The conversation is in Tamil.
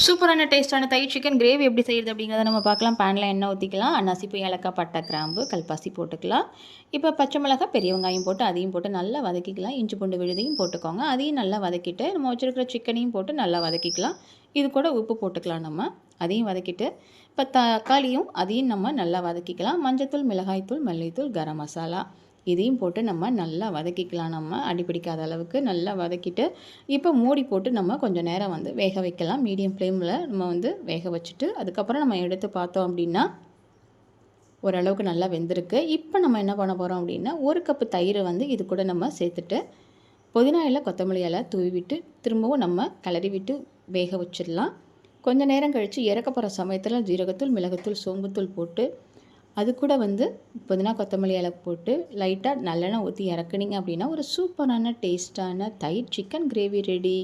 சூப்பரான டேஸ்ட்டான தயிர் சிக்கன் கிரேவி எப்படி செய்யுது அப்படிங்கிறத நம்ம பார்க்கலாம். பேனில் எண்ணெய் ஊற்றிக்கலாம் நசிப்பு ஏலக்காய் பட்டை கிராம்பு கல்பாசி போட்டுக்கலாம். இப்போ பச்சை மிளகாய் பெரிய வெங்காயம் போட்டு அதையும் போட்டு நல்லா வதக்கிக்கலாம். இஞ்சி பூண்டு விழுதையும் போட்டுக்கோங்க. அதையும் நல்லா வதக்கிட்டு நம்ம வச்சுருக்கிற சிக்கனையும் போட்டு நல்லா வதக்கிக்கலாம். இது கூட உப்பு போட்டுக்கலாம் நம்ம. அதையும் வதக்கிட்டு இப்போ தக்காளியும் அதையும் நம்ம நல்லா வதக்கிக்கலாம். மஞ்சத்தூள் மிளகாய்த்தூள் மல்லித்தூள் கரம் மசாலா. இதையும் போட்டு நம்ம நல்லா வதக்கிக்கலாம். நம்ம அடிப்பிடிக்காத அளவுக்கு நல்லா வதக்கிட்டு இப்போ மூடி போட்டு நம்ம கொஞ்சம் நேரம் வந்து வேக வைக்கலாம். மீடியம் ஃப்ளேமில் நம்ம வந்து வேக வச்சுட்டு அதுக்கப்புறம் நம்ம எடுத்து பார்த்தோம் அப்படின்னா ஓரளவுக்கு நல்லா வெந்திருக்கு. இப்போ நம்ம என்ன பண்ண போகிறோம் அப்படின்னா ஒரு கப்பு தயிர் வந்து இது கூட நம்ம சேர்த்துட்டு புதினா இலை கொத்தமல்லி இலை தூவி விட்டு திரும்பவும் நம்ம கிளறி விட்டு வேக வச்சிடலாம். கொஞ்சம் நேரம் கழித்து இறக்க போகிற சமயத்தில் ஜீரகத்தூள் மிளகுத்தூள் சோம்புத்தூள் போட்டு அது கூட வந்து புதினா கொத்தமல்லி இலை போட்டு லைட்டாக நல்லெண்ணெய் ஊற்றி இறக்குனீங்க அப்படின்னா ஒரு சூப்பரான டேஸ்ட்டான தயிர் சிக்கன் கிரேவி ரெடி